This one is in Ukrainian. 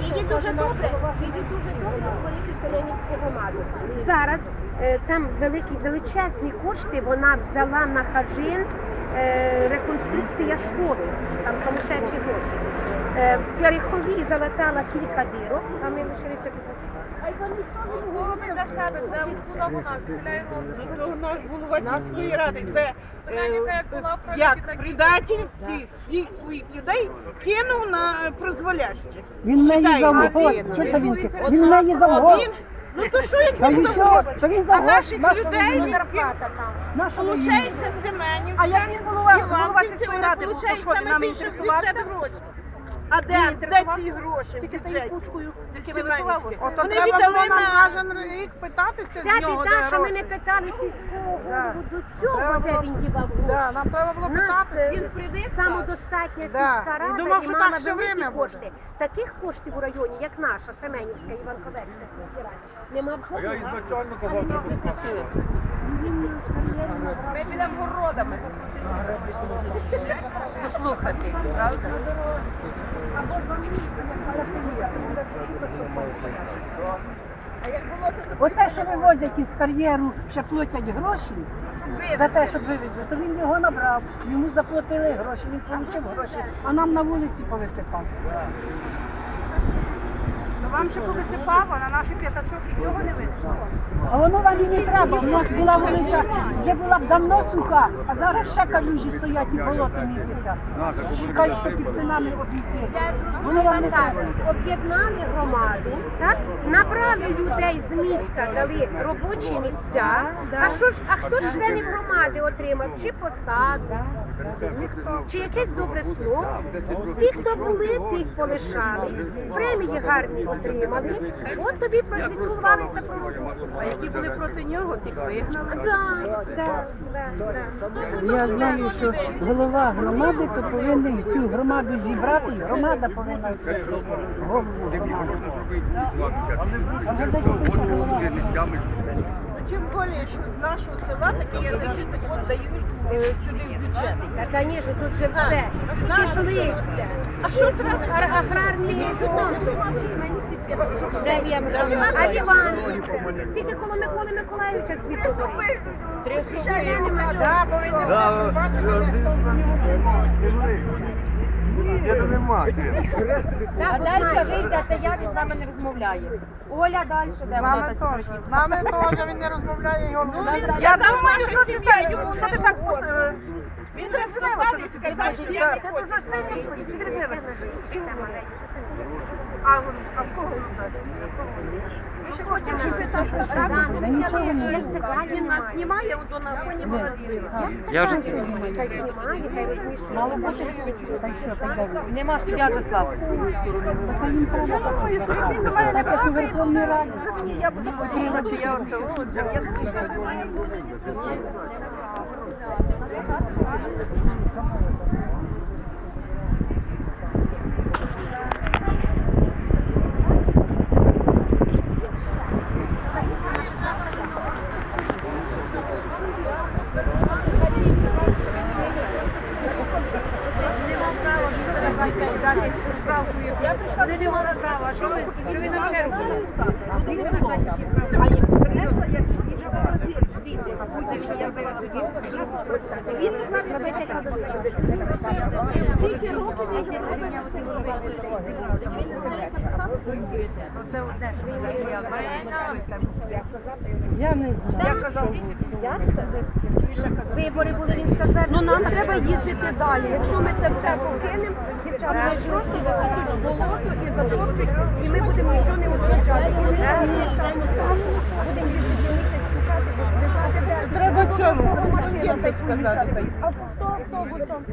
Її дуже добре, її дуже добре створити Селенівську громаду. Зараз е, там великі величезні кошти вона взяла на хажин реконструкція школи, там сумасшедші гроші. Е, в Терехові залатала кілька дірок, а ми лишилися без Робить для себе, для установ нас, для Європи. Того наш голова сільської ради. Це е, як в предатель всіх, всіх своїх людей кинув на е, прозволяще. Він неї завгод. Що це він? Він неї завгод. один. Ну то що як він? Та він А наших наша людей він- зарплата там. наша Получається Семенівська, А як він голова- голова сільської ради був, то що, він саме інтересувався? гроші. А де, де ці гроші? Тільки тією кучкою, тільки вирятувалося. Вони віддали на кожен рік питатися Вся біда, що ми не питали сільського голову до цього, де він дівав Да, гроші. нам треба було Нас питати. е, Він прийде, самодостатня Да. сільська І рада думав, і що мала так все великі время буде. кошти. Таких коштів у районі, як наша, Семенівська, Іванковецька сільська рада, нема в Я жодного. ізначально казав, що Послухати, правда? Оте, що вивозять із кар'єру, ще платять гроші за те, щоб вивезли, то він його набрав. Йому заплатили гроші, він отримав гроші, а нам на вулиці повисипав. Вам ще повисипав, а на наші п'ятачок і цього не висипало. А воно вам і не треба. У нас була вулиця, вже була б давно суха, а зараз ще калюжі стоять і болото місяця. Шукають, що під спинами обійти. Я Воно вам зрозуміла не так, треба. об'єднали громаду, так? набрали людей з міста, дали робочі місця. А що ж, а хто ж членів громади отримав? Чи посаду, чи якесь добре слово? Ті, хто були, тих полишали. Премії гарні отримали. От тобі прозвітувалися про роботу. А які були проти нього, тих вигнали. Да, да, да, да. Я знаю, що голова громади то повинен цю громаду зібрати, і громада повинна все голову громади. А Тим більше, що з нашого села такі язики от дають е, сюди в бюджет. Та, звісно, тут вже все. Наше село. А що треба? Ар- Аграрні А в Іванівці? Тільки коло Миколи Миколаївича світовий. Да, повинні А далі вийдете, я від нами не розмовляю. Оля далі де З нами теж. З нами теж він не розмовляє, його Ну, Я думаю, що ти що ти так е, відрезвилася, ви сказати, що Я ти дуже сильно відрезвилася. А а в кого у нас? Ми ще хочемо, щоб ви там Він нас знімає, от на фоні молодіжі. Я вже знімаю, хай розмішує. Нема суддя Раді. Я б захотіла, чи я оце от, я думаю, що це А я принесла, як вже звіти, будь що я здала тобі, принесла процент. Він не знав, як написати. Скільки років він вже робив ці Він не знає, як написати? Я не знаю. Я казав, Я сказав. Вибори були, він сказав. ну нам треба їздити далі. Якщо ми це все покинемо, дівчата просто захочуть болото і затопчуть, і ми будемо нічого не витрачати. І ми будемо їздити місяць шукати, бо не знати, де. Треба чому. Сказати? А хто, хто, там?